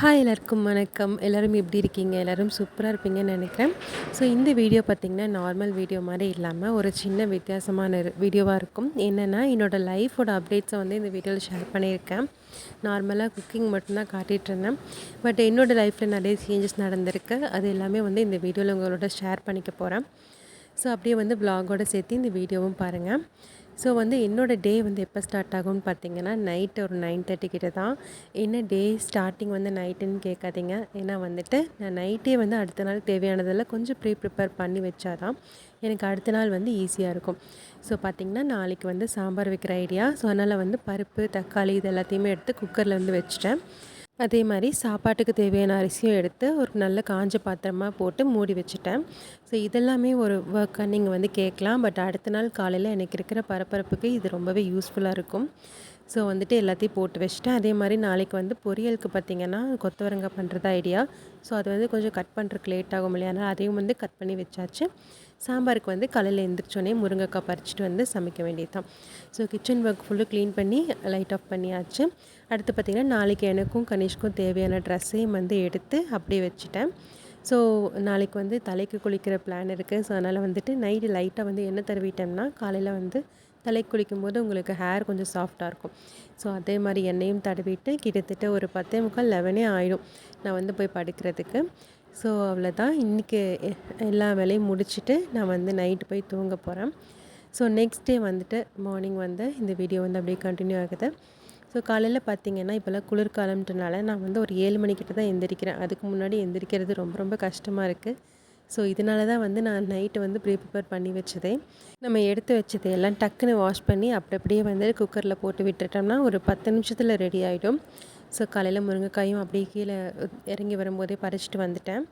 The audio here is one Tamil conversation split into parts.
ஹாய் எல்லாருக்கும் வணக்கம். எல்லோரும் எப்படி இருக்கீங்க? எல்லோரும் சூப்பராக இருப்பீங்கன்னு நினைக்கிறேன். ஸோ இந்த வீடியோ பார்த்திங்கன்னா நார்மல் வீடியோ மாதிரி இல்லாமல் ஒரு சின்ன வித்தியாசமான வீடியோவாக இருக்கும். என்னென்னா என்னோடய லைஃபோட அப்டேட்ஸை வந்து இந்த வீடியோவில் ஷேர் பண்ணியிருக்கேன். நார்மலாக குக்கிங் மட்டும்தான் காட்டிகிட்டு இருந்தேன். பட் என்னோடய லைஃப்பில் நிறைய சேஞ்சஸ் நடந்திருக்கு. அது எல்லாமே வந்து இந்த வீடியோவில் உங்களோட ஷேர் பண்ணிக்க போகிறேன் ஸோ அப்படியே வந்து ப்ளாகோடு சேர்த்து இந்த வீடியோவும் பாருங்கள் ஸோ வந்து என்னோடய டே வந்து எப்போ ஸ்டார்ட் ஆகும்னு பார்த்தீங்கன்னா நைட்டு ஒரு நைன் தேர்ட்டி கிட்ட தான். என்ன டே ஸ்டார்டிங் வந்து நைட்டுன்னு கேட்காதீங்க ஏன்னா வந்துட்டு நான் நைட்டே வந்து அடுத்த நாள் தேவையானதெல்லாம் கொஞ்சம் ப்ரீ ப்ரிப்பேர் பண்ணி வச்சாதான் எனக்கு அடுத்த நாள் வந்து ஈஸியாக இருக்கும். ஸோ பார்த்திங்கன்னா நாளைக்கு வந்து சாம்பார் வைக்கிற ஐடியா ஸோ அதனால் வந்து பருப்பு தக்காளி இது எல்லாத்தையுமே எடுத்து குக்கரில் வந்து வச்சுட்டேன். அதே மாதிரி சாப்பாட்டுக்கு தேவையான அரிசியும் எடுத்து ஒரு நல்ல காஞ்ச பாத்திரமாக போட்டு மூடி வச்சுட்டேன். ஸோ இதெல்லாமே ஒரு ஒர்க்காக நீங்கள் வந்து கேட்கலாம். பட் அடுத்த நாள் காலையில் எனக்கு இருக்கிற பரபரப்புக்கு இது ரொம்பவே யூஸ்ஃபுல்லாக இருக்கும். ஸோ வந்துட்டு எல்லாத்தையும் போட்டு வச்சுட்டேன். அதே மாதிரி நாளைக்கு வந்து பொரியலுக்கு பார்த்திங்கன்னா கொத்தவரங்காய் பண்ணுறது ஐடியா ஸோ அது வந்து கொஞ்சம் கட் பண்ணுறதுக்கு லேட் ஆகும் இல்லையா அதனால் அதையும் வந்து கட் பண்ணி வச்சாச்சு. சாம்பாருக்கு வந்து காலையில் எழுந்திரிச்சோடனே முருங்கைக்காய் பறிச்சிட்டு வந்து சமைக்க வேண்டியது தான் so kitchen work full clean பண்ணி லைட் ஆஃப் பண்ணியாச்சு. அடுத்து பார்த்திங்கன்னா நாளைக்கு எனக்கும் கனிஷ்க்கும் தேவையான ட்ரெஸ்ஸையும் வந்து எடுத்து அப்படியே வச்சுட்டேன். ஸோ நாளைக்கு வந்து தலைக்கு குளிக்கிற பிளான் இருக்குது ஸோ அதனால் வந்துட்டு நைட்டு லைட்டாக வந்து எண்ணெய் தருவிட்டோம்னா காலையில் வந்து தலை குளிக்கும் போது உங்களுக்கு ஹேர் கொஞ்சம் சாஃப்டாக இருக்கும். ஸோ அதே மாதிரி எண்ணெயும் தடவிட்டு கிட்டத்தட்ட ஒரு பத்தே முக்கால் லெவனே ஆகிடும் நான் வந்து போய் படுக்கிறதுக்கு. ஸோ அவ்வளோதான் இன்றைக்கி எல்லா வேலையும் முடிச்சுட்டு நான் வந்து நைட்டு போய் தூங்க போகிறேன் ஸோ நெக்ஸ்ட் டே வந்துட்டு மார்னிங் வந்து இந்த வீடியோ வந்து அப்படியே கண்டினியூ ஆகுது. ஸோ காலையில் பார்த்தீங்கன்னா இப்போல்லாம் குளிர்காலம்ன்றனால நான் வந்து ஒரு ஏழு மணிக்கிட்ட தான் எந்திரிக்கிறேன். அதுக்கு முன்னாடி எந்திரிக்கிறது ரொம்ப ரொம்ப கஷ்டமாக இருக்குது ஸோ இதனால தான் வந்து நான் நைட்டு வந்து ப்ரீ ப்ரிப்பேர் பண்ணி வச்சதே. நம்ம எடுத்து வச்சதை எல்லாம் டக்குன்னு வாஷ் பண்ணி அப்படி அப்படியே வந்து குக்கரில் போட்டு விட்டுட்டோம்னா ஒரு பத்து நிமிஷத்தில் ரெடி ஆகிடும் ஸோ காலையில் முருங்கைக்காயும் அப்படியே கீழே இறங்கி வரும்போதே பறிச்சிட்டு வந்துட்டேன்.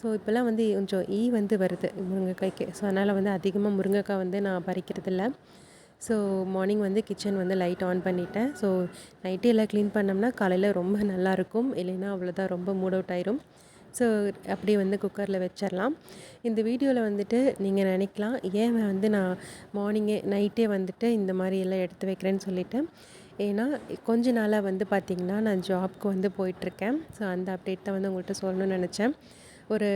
ஸோ இப்போல்லாம் வந்து கொஞ்சம் ஈ வந்து வருது முருங்கைக்காய்க்கு. ஸோ அதனால் வந்து அதிகமாக முருங்கைக்காய் வந்து நான் பறிக்கிறதில்ல. ஸோ மார்னிங் வந்து கிச்சன் வந்து லைட் ஆன் பண்ணிட்டேன். ஸோ நைட்டே எல்லாம் க்ளீன் பண்ணோம்னா காலையில் ரொம்ப நல்லாயிருக்கும் இல்லைன்னா அவ்வளோதான் ரொம்ப மூட் அவுட் ஆயிரும். ஸோ அப்படியே வந்து குக்கரில் வச்சிடலாம் இந்த வீடியோவில் வந்துட்டு நீங்கள் நினைக்கலாம் ஏன் வந்து நான் மார்னிங்கே நைட்டே வந்துட்டு இந்த மாதிரி எல்லாம் எடுத்து வைக்கிறேன்னு சொல்லிவிட்டு ஏன்னா கொஞ்ச நாளாக வந்து பார்த்திங்கன்னா நான் ஜாப்க்கு வந்து போயிட்டுருக்கேன். ஸோ அந்த அப்டேட் தான் வந்து உங்கள்கிட்ட சொல்லணும்னு நினச்சேன். ஒரு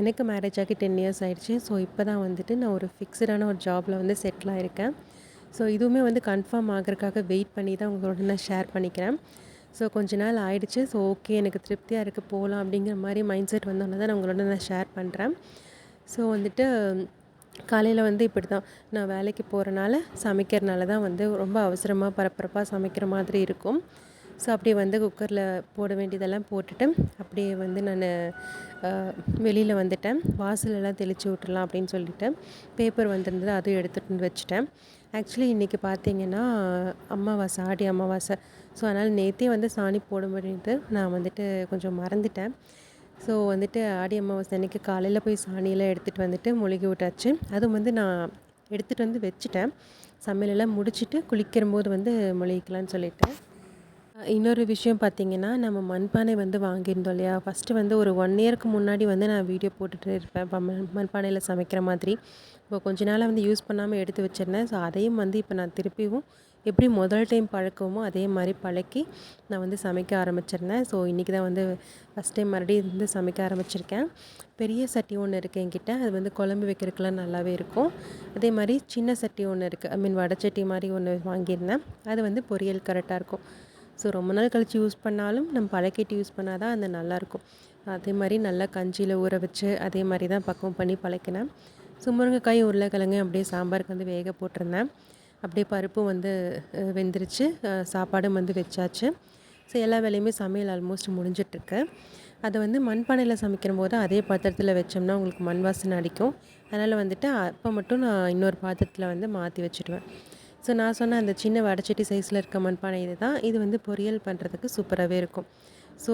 எனக்கு மேரேஜ் ஆகி டென் இயர்ஸ் ஆகிடுச்சு ஸோ இப்போ தான் வந்துட்டு நான் ஒரு ஃபிக்ஸ்டான ஒரு ஜாபில் வந்து செட்டில் ஆகிருக்கேன் ஸோ இதுவுமே வந்து கன்ஃபார்ம் ஆகிறதுக்காக வெயிட் பண்ணி தான் உங்களோட நான் ஷேர் பண்ணிக்கிறேன். ஸோ கொஞ்ச நாள் ஆயிடுச்சு. ஸோ ஓகே எனக்கு திருப்தியாக இருக்குது போகலாம் அப்படிங்கிற மாதிரி மைண்ட் செட் வந்தோன்னே தான் நான் உங்களோட நான் ஷேர் பண்ணுறேன் ஸோ வந்துட்டு காலையில் வந்து இப்படி தான் நான் வேலைக்கு போகிறனால சமைக்கிறனால தான் வந்து ரொம்ப அவசரமாக பரபரப்பாக சமைக்கிற மாதிரி இருக்கும். ஸோ அப்படியே வந்து குக்கரில் போட வேண்டியதெல்லாம் போட்டுட்டு அப்படியே வந்து நான் வெளியில் வந்துட்டேன். வாசலெல்லாம் தெளித்து விட்டுலாம் அப்படின்னு சொல்லிட்டு பேப்பர் வந்திருந்தது அதுவும் எடுத்துகிட்டு வந்து வச்சுட்டேன். ஆக்சுவலி இன்றைக்கி பார்த்தீங்கன்னா அமாவாசை ஆடி அமாவாசை ஸோ அதனால் நேற்றே வந்து சாணி போட முடியுது நான் வந்துட்டு கொஞ்சம் மறந்துட்டேன். ஸோ வந்துட்டு ஆடி அமாவாசை அன்றைக்கி காலையில் போய் சாணியெல்லாம் எடுத்துகிட்டு வந்துட்டு மொழிகி விட்டாச்சு. அதுவும் வந்து நான் எடுத்துகிட்டு வந்து வச்சுட்டேன். சமையலெல்லாம் முடிச்சுட்டு குளிக்கிற போது வந்து மொழிக்கலான்னு சொல்லிட்டேன் இன்னொரு விஷயம் பார்த்திங்கன்னா நம்ம மண்பானை வந்து வாங்கியிருந்தோம் இல்லையா? ஃபஸ்ட்டு வந்து ஒரு ஒன் இயருக்கு முன்னாடி வந்து நான் வீடியோ போட்டுகிட்டு இருப்பேன். மண் மண்பானையில் சமைக்கிற மாதிரி. இப்போ கொஞ்ச நாளாக வந்து யூஸ் பண்ணாமல் எடுத்து வச்சிருந்தேன். ஸோ அதையும் வந்து இப்போ நான் திருப்பியும் எப்படி முதல் டைம் பழக்கமோ அதே மாதிரி பழக்கி நான் வந்து சமைக்க ஆரம்பிச்சிருந்தேன். ஸோ இன்றைக்கி தான் வந்து ஃபஸ்ட் டைம் மறுபடியும் வந்து சமைக்க ஆரம்பிச்சிருக்கேன். பெரிய சட்டி ஒன்று இருக்குது என்கிட்ட. அது வந்து குழம்பு வைக்கிறதுக்கெலாம் நல்லாவே இருக்கும். அதே மாதிரி சின்ன சட்டி ஒன்று இருக்குது ஐ மீன் வடச்சட்டி மாதிரி ஒன்று வாங்கியிருந்தேன். அது வந்து பொரியல் கரெக்டாக இருக்கும். ஸோ ரொம்ப நாள் கழித்து யூஸ் பண்ணாலும் நம்ம பழக்கிட்டு யூஸ் பண்ணால் தான் அது நல்லாயிருக்கும். அதே மாதிரி நல்லா கஞ்சியில் ஊற வச்சு அதே மாதிரி தான் பக்குவம் பண்ணி பழக்கினேன். ஸோ முருங்கைக்காய் உருளைக்கிழங்கு அப்படியே சாம்பாருக்கு வந்து வேக போட்டிருந்தேன். அப்படியே பருப்பும் வந்து வெந்துருச்சு. சாப்பாடும் வந்து வச்சாச்சு. ஸோ எல்லா வேலையுமே சமையல் ஆல்மோஸ்ட் முடிஞ்சிட்ருக்கு. அதை வந்து மண்பானையில் சமைக்கிற போது அதே பாத்திரத்தில் வச்சோம்னா உங்களுக்கு மண் வாசனை அடிக்கும். அதனால் வந்துட்டு அப்போ மட்டும் நான் இன்னொரு பாத்திரத்தில் வந்து மாற்றி வச்சுடுவேன். ஸோ நான் சொன்ன அந்த சின்ன வடச்சட்டி சைஸில் இருக்க மண்பானை இது தான் இது வந்து பொரியல் பண்ணுறதுக்கு சூப்பராகவே இருக்கும். ஸோ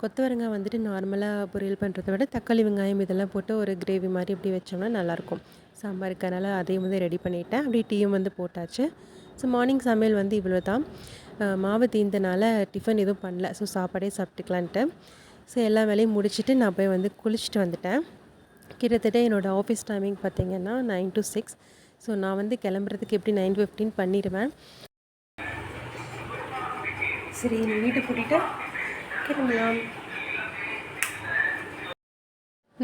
கொத்தவரங்காய் வந்துட்டு நார்மலாக பொரியல் பண்ணுறத விட தக்காளி வெங்காயம் இதெல்லாம் போட்டு ஒரு கிரேவி மாதிரி இப்படி வச்சோம்னா நல்லாயிருக்கும். சாம்பாருக்கனால அதையும் வந்து ரெடி பண்ணிவிட்டேன் அப்படியே டீயும் வந்து போட்டாச்சு. ஸோ மார்னிங் சமையல் வந்து இவ்வளோ தான் மாவு தீந்தனால டிஃபன் எதுவும் பண்ணல. ஸோ சாப்பாடே சாப்பிட்டுக்கலான்ட்டு. ஸோ எல்லா வேலையும் முடிச்சுட்டு நான் போய் வந்து குளிச்சுட்டு வந்துட்டேன். கிட்டத்தட்ட என்னோடய ஆஃபீஸ் டைமிங் பார்த்திங்கன்னா நைன் டு சிக்ஸ் ஸோ நான் வந்து கிளம்புறதுக்கு எப்படி நைன் ஃபிஃப்டின் பண்ணிடுவேன். சரி நீ வீட்டை கூட்டிகிட்டு கிளம்பலாம்.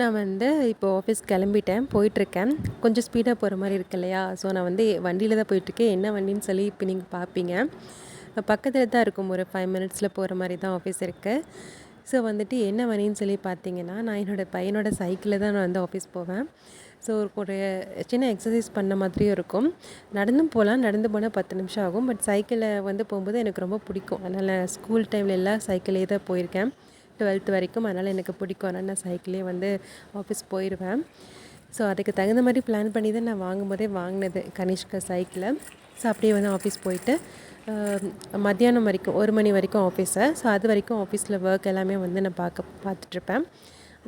நான் வந்து இப்போ ஆஃபீஸ் கிளம்பிட்டேன் போயிட்டுருக்கேன். கொஞ்சம் ஸ்பீடாக போகிற மாதிரி இருக்கு இல்லையா? ஸோ நான் வந்து வண்டியில் தான் போயிட்டுருக்கேன். என்ன வண்டின்னு சொல்லி இப்போ நீங்கள் பார்ப்பீங்க பக்கத்தில் தான் இருக்கும். ஒரு ஃபைவ் மினிட்ஸில் போகிற மாதிரி தான் ஆஃபீஸ் இருக்குது ஸோ வந்துட்டு என்ன வண்டின்னு சொல்லி பார்த்தீங்கன்னா நான் என்னோடய பையனோட சைக்கிளில் தான் நான் வந்து ஆஃபீஸ் போவேன். ஸோ ஒரு சின்ன எக்ஸசைஸ் பண்ண மாதிரியும் இருக்கும். நடந்தும் போகலாம் நடந்து போனால் பத்து நிமிஷம் ஆகும். பட் சைக்கிளில் வந்து போகும்போது எனக்கு ரொம்ப பிடிக்கும். அதனால் ஸ்கூல் டைமில் எல்லாம் சைக்கிளே தான் போயிருக்கேன். டுவெல்த் வரைக்கும். அதனால் எனக்கு பிடிக்கும். அதனால் நான் சைக்கிளே வந்து ஆஃபீஸ் போயிடுவேன் ஸோ அதுக்கு தகுந்த மாதிரி பிளான் பண்ணி தான் நான் வாங்கும்போதே வாங்கினது கனிஷ்கா சைக்கிளை ஸோ அப்படியே வந்து ஆஃபீஸ் போயிட்டு மத்தியானம் வரைக்கும் ஒரு மணி வரைக்கும் ஆஃபீஸை ஸோ அது வரைக்கும் ஆஃபீஸில் ஒர்க் எல்லாமே வந்து நான் பார்க்க பார்த்துட்ருப்பேன்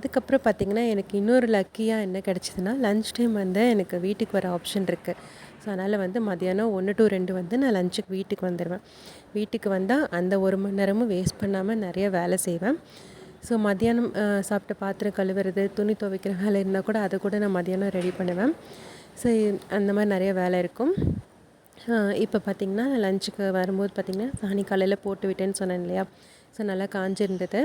அதுக்கப்புறம் பார்த்திங்கன்னா எனக்கு இன்னொரு லக்கியாக என்ன கிடச்சிதுன்னா லன்ச் டைம் வந்து எனக்கு வீட்டுக்கு வர ஆப்ஷன் இருக்குது ஸோ அதனால் வந்து மதியானம் ஒன்று டு ரெண்டு வந்து நான் லஞ்சுக்கு வீட்டுக்கு வந்துடுவேன் வீட்டுக்கு வந்தால் அந்த ஒரு மணி நேரமும் வேஸ்ட் பண்ணாமல் நிறைய வேலை செய்வேன். ஸோ மதியானம் சாப்பிட்ட பாத்திரம் கழுவுறது துணி துவைக்கிற வேலை இருந்தால் கூட அதை கூட நான் மதியானம் ரெடி பண்ணுவேன். ஸோ அந்த மாதிரி நிறைய வேலை இருக்கும். இப்போ பார்த்திங்கன்னா லஞ்சுக்கு வரும்போது பார்த்திங்கன்னா சாணி காலையில் போட்டு விட்டேன்னு சொன்னேன் இல்லையா? ஸோ நல்லா காஞ்சிருந்தது.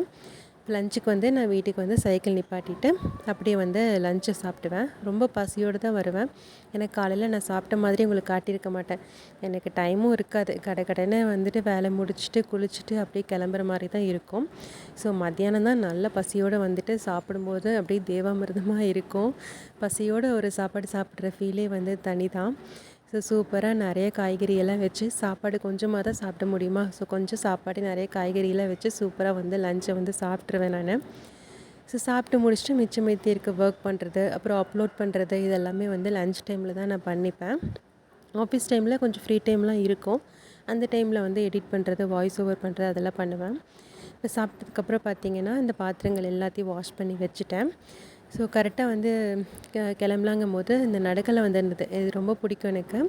லஞ்சுக்கு வந்து நான் வீட்டுக்கு வந்து சைக்கிள் நிப்பாட்டிட்டு அப்படியே வந்து லஞ்சை சாப்பிடுவேன் ரொம்ப பசியோடு தான் வருவேன். எனக்கு காலையில் நான் சாப்பிட்ட மாதிரி உங்களுக்கு காட்டியிருக்க மாட்டேன். எனக்கு டைமும் இருக்காது. கடை கடைன்னு வந்துட்டு வேலை முடிச்சுட்டு குளிச்சுட்டு அப்படியே கிளம்புற மாதிரி தான் இருக்கும். ஸோ மத்தியானம் தான் நல்ல பசியோடு வந்துட்டு சாப்பிடும்போது அப்படியே தேவாமிர்தமாக இருக்கும். பசியோடு ஒரு சாப்பாடு சாப்பிட்ற ஃபீலே வந்து தனி தான் ஸோ சூப்பராக நிறைய காய்கறியெல்லாம் வச்சு சாப்பாடு கொஞ்சமாக தான் சாப்பிட முடியுமா? ஸோ கொஞ்சம் சாப்பாடு நிறைய காய்கறியெல்லாம் வச்சு சூப்பராக வந்து லஞ்சை வந்து சாப்பிட்ருவேன் நான். ஸோ சாப்பிட்டு முடிச்சுட்டு மிச்சம் மீத்தி இருக்க ஒர்க் பண்ணுறது அப்புறம் அப்லோட் பண்ணுறது இதெல்லாமே வந்து லஞ்ச் டைமில் தான் நான் பண்ணிப்பேன். ஆஃபீஸ் டைமில் கொஞ்சம் ஃப்ரீ டைம்லாம் இருக்கும். அந்த டைமில் வந்து எடிட் பண்ணுறது வாய்ஸ் ஓவர் பண்ணுறது அதெல்லாம் பண்ணுவேன். இப்போ சாப்பிட்டதுக்கப்புறம் பார்த்தீங்கன்னா இந்த பாத்திரங்கள் எல்லாத்தையும் வாஷ் பண்ணி வச்சுட்டேன். ஸோ கரெக்டாக வந்து கிளம்பலாங்கும் போது இந்த நடக்கலை வந்துருந்தது. இது ரொம்ப பிடிக்கும் எனக்கு.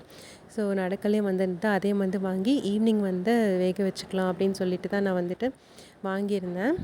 ஸோ நடக்கலையும் வந்திருந்தது. அதே வந்து வாங்கி ஈவினிங் வந்து வேக வச்சுக்கலாம் அப்படின்னு சொல்லிட்டு தான் நான் வந்துட்டு வாங்கியிருந்தேன்.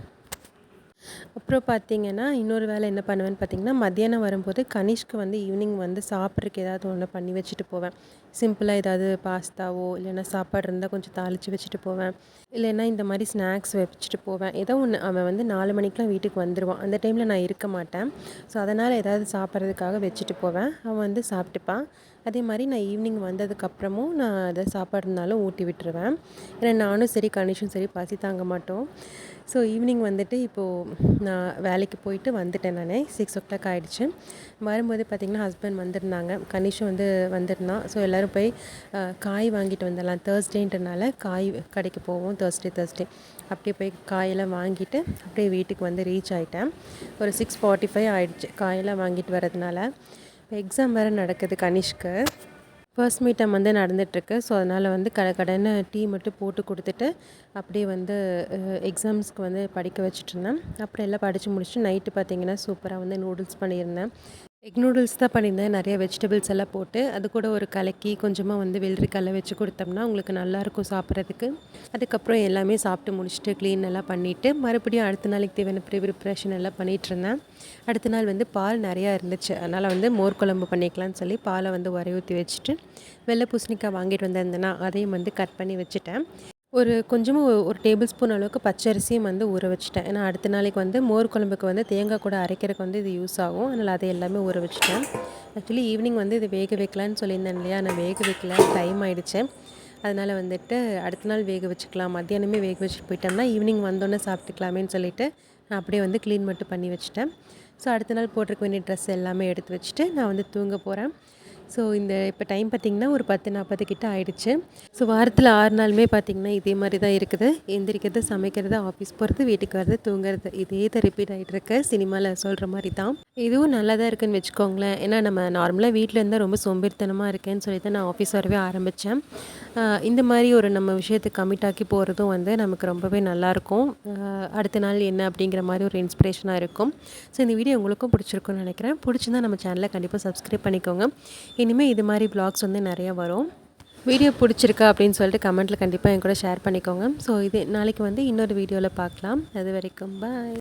அப்புறம் பார்த்திங்கன்னா இன்னொரு வேலை என்ன பண்ணுவேன்னு பார்த்திங்கன்னா மத்தியானம் வரும்போது கனிஷ்க்கு வந்து ஈவினிங் வந்து சாப்பிட்றதுக்கு ஏதாவது ஒன்று பண்ணி வச்சுட்டு போவேன். சிம்பிளாக ஏதாவது பாஸ்தாவோ இல்லைன்னா சாப்பாடு இருந்தால் கொஞ்சம் தாளித்து வச்சுட்டு போவேன். இல்லைன்னா இந்த மாதிரி ஸ்நாக்ஸ் வச்சுட்டு போவேன். ஏதோ ஒன்று அவன் வந்து நாலு மணிக்கெலாம் வீட்டுக்கு வந்துடுவான் அந்த டைமில் நான் இருக்க மாட்டேன். ஸோ அதனால் ஏதாவது சாப்பிட்றதுக்காக வச்சுட்டு போவேன். அவன் வந்து சாப்பிட்டுப்பான். அதே மாதிரி நான் ஈவினிங் வந்ததுக்கப்புறமும் நான் அதை சாப்பாடு இருந்தாலும் ஊட்டி விட்டுருவேன். ஏன்னா நானும் சரி கணிஷும் சரி பசி தாங்க மாட்டோம். ஸோ ஈவினிங் வந்துட்டு இப்போது நான் வேலைக்கு போயிட்டு வந்துட்டேன் நான். சிக்ஸ் ஓ கிளாக் ஆகிடுச்சு வரும்போது பார்த்திங்கன்னா ஹஸ்பண்ட் வந்திருந்தாங்க. கனிஷும் வந்து வந்திருந்தான். ஸோ எல்லோரும் போய் காய் வாங்கிட்டு வந்துடலாம் தேர்ஸ்டேன்றனால காய் கடைக்கு போவோம். தேர்ஸ்டே தேர்ஸ்டே அப்படியே போய் காயெல்லாம் வாங்கிட்டு அப்படியே வீட்டுக்கு வந்து ரீச் ஆகிட்டேன் ஒரு சிக்ஸ் ஃபார்ட்டி ஃபைவ் ஆகிடுச்சு காயெல்லாம் வாங்கிட்டு வரதுனால எக்ஸாம் வேறு நடக்குது கனிஷ்க்கு. ஃபர்ஸ்ட் மீட்டம் வந்து நடந்துகிட்ருக்கு ஸோ அதனால் வந்து கடை கடைன்னு டீ மட்டும் போட்டு கொடுத்துட்டு அப்படியே வந்து எக்ஸாம்ஸ்க்கு வந்து படிக்க வச்சுட்ருந்தேன் அப்புறம் எல்லாம் படித்து முடிச்சுட்டு நைட்டு பார்த்திங்கன்னா சூப்பராக வந்து நூடுல்ஸ் பண்ணியிருந்தேன். எக் நூடுல்ஸ் தான் பண்ணியிருந்தேன். நிறைய வெஜிடபிள்ஸ் எல்லாம் போட்டு அது கூட ஒரு கலக்கி கொஞ்சமாக வந்து வெள்ளரிக்கல்ல வச்சு கொடுத்தோம்னா உங்களுக்கு நல்லாயிருக்கும் சாப்பிட்றதுக்கு. அதுக்கப்புறம் எல்லாமே சாப்பிட்டு முடிச்சுட்டு க்ளீன் எல்லாம் பண்ணிவிட்டு மறுபடியும் அடுத்த நாளைக்கு தேவையான ப்ரீ ப்ரிப்ரேஷன் எல்லாம் பண்ணிகிட்ருந்தேன் அடுத்த நாள் வந்து பால் நிறையா இருந்துச்சு. அதனால் வந்து மோர் குழம்பு பண்ணிக்கலாம்னு சொல்லி பாலை வந்து உரைய ஊற்றி வச்சுட்டு வெள்ளை பூசணிக்காய் வாங்கிட்டு வந்திருந்தேன்னா அதையும் வந்து கட் பண்ணி வச்சுட்டேன். ஒரு கொஞ்சமாக ஒரு டேபிள் ஸ்பூன் அளவுக்கு பச்சரிசியும் வந்து ஊற வச்சுட்டேன். ஏன்னா அடுத்த நாளைக்கு வந்து மோர் குழம்புக்கு வந்து தேங்காய் கூட அரைக்கிறதுக்கு வந்து இது யூஸ் ஆகும். அதனால் அதை எல்லாமே ஊற வச்சுட்டேன். ஆக்சுவலி ஈவினிங் வந்து இது வேக வைக்கலான்னு சொல்லியிருந்தேன் இல்லையா? நான் வேக வைக்கல. டைம் ஆகிடுச்சு அதனால் வந்துட்டு அடுத்த நாள் வேக வச்சுக்கலாம். மத்தியானமே வேக வச்சுட்டு போயிட்டோம்னா ஈவினிங் வந்தோன்னே சாப்பிட்டுக்கலாமேன்னு சொல்லிவிட்டு நான் அப்படியே வந்து க்ளீன் மட்டும் பண்ணி வச்சுட்டேன். ஸோ அடுத்த நாள் போட்டிருக்க வேண்டிய ட்ரெஸ் எல்லாமே எடுத்து வச்சுட்டு நான் வந்து தூங்க போகிறேன் ஸோ இந்த இப்போ டைம் பார்த்திங்கன்னா ஒரு பத்து நாற்பது கிட்ட ஆயிடுச்சு. ஸோ வாரத்தில் ஆறு நாளுமே பார்த்திங்கன்னா இதே மாதிரி தான் இருக்குது. எந்திரிக்கிறது சமைக்கிறது ஆஃபீஸ் போகிறது வீட்டுக்கு வர்றது தூங்குறது இதே தான் ரிப்பீட் ஆகிட்டு இருக்கு. சினிமாவில் சொல்கிற மாதிரி தான். இதுவும் நல்லா தான் இருக்குன்னு வச்சுக்கோங்களேன். ஏன்னா நம்ம நார்மலாக வீட்டில் இருந்தால் ரொம்ப சோம்பேறித்தனமாக இருக்கேன்னு சொல்லி தான் நான் ஆஃபீஸ் வரவே ஆரம்பித்தேன் இந்த மாதிரி ஒரு நம்ம விஷயத்தை கமிட் ஆக்கி போகிறதும் வந்து நமக்கு ரொம்பவே நல்லாயிருக்கும் அடுத்த நாள் என்ன அப்படிங்கிற மாதிரி ஒரு இன்ஸ்பிரேஷனாக இருக்கும். ஸோ இந்த வீடியோ உங்களுக்கும் பிடிச்சிருக்கும்னு நினைக்கிறேன். பிடிச்சிருந்தா நம்ம சேனலை கண்டிப்பாக சப்ஸ்கிரைப் பண்ணிக்கோங்க. இனிமேல் இது மாதிரி ப்ளாக்ஸ் வந்து நிறையா வரும். வீடியோ பிடிச்சிருக்கா அப்படின்னு சொல்லிட்டு கமெண்ட்டில் கண்டிப்பாக என் கூட ஷேர் பண்ணிக்கோங்க. ஸோ இது நாளைக்கு வந்து இன்னொரு வீடியோவில் பார்க்கலாம். அது வரைக்கும் பாய்